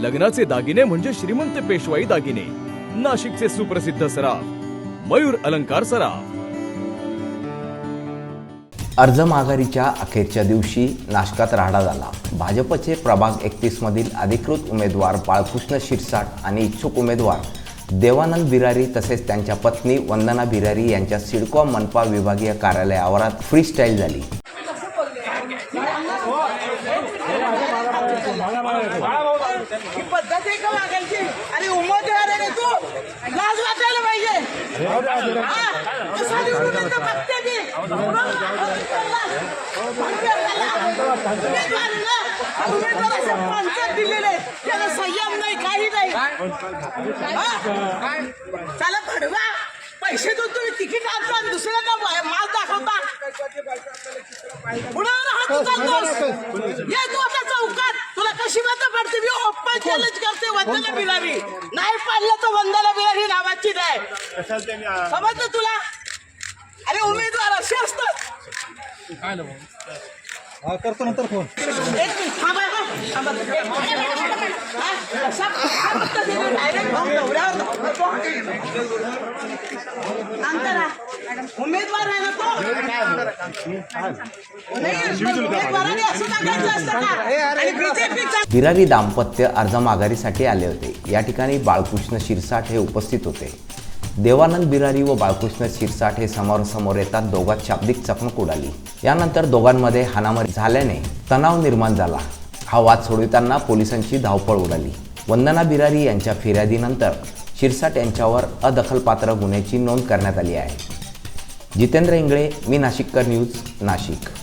लग्नाचे दागिने म्हणजे श्रीमंत पेशवाई दागिने. नाशिकचे सुप्रसिद्ध सराफ मयूर अलंकार सराफ. अर्ज माघारीच्या अखेरच्या दिवशी नाशकात राडा झाला. भाजपचे प्रभाग एकतीस मधील अधिकृत उमेदवार बाळकृष्ण शिरसाट आणि इच्छुक उमेदवार देवानंद बिरारी तसेच त्यांच्या पत्नी वंदना बिरारी यांच्या सिडको मनपा विभागीय कार्यालय आवारात फ्री स्टाईल झाली ही पद्धत आहे का वागायची आणि उमेदवार आहे रे तू. लाज वाटायला पाहिजे. हा? तू साधी उडून बघते उमेदवार असे पंचायत दिलेले त्याला संयम नाही काही नाही त्याला भडवा. पैसे देऊन तुम्ही तिकीट आणता आणि दुसऱ्या का माल दाखवता. उडावर हात उचलतोस. ये तू. चॅलेंज करते वंदना बिलारी. नाही पाडलं तर वंदना बिलारी नावाची नाही. समजलं तुला? अरे उमेदवार असे असतात. करतो नंतर फोन. उमेदवार आहे ना तो? उमेदवाराने असं. बिरारी दाम्पत्य अर्ज माघारीसाठी आले होते. या ठिकाणी बाळकृष्ण शिरसाट हे उपस्थित होते. देवानंद बिरारी व बाळकृष्ण शिरसाट हे समोरासमोर येतात. दोघात शाब्दिक चकमक उडाली. यानंतर दोघांमध्ये हाणामारी झाल्याने तणाव निर्माण झाला. हा वाद सोडविताना पोलिसांची धावपळ उडाली. वंदना बिरारी यांच्या फिर्यादीनंतर शिरसाट यांच्यावर अदखलपात्र गुन्ह्याची नोंद करण्यात आली आहे. जितेंद्र इंगळे मी नाशिककर न्यूज नाशिक.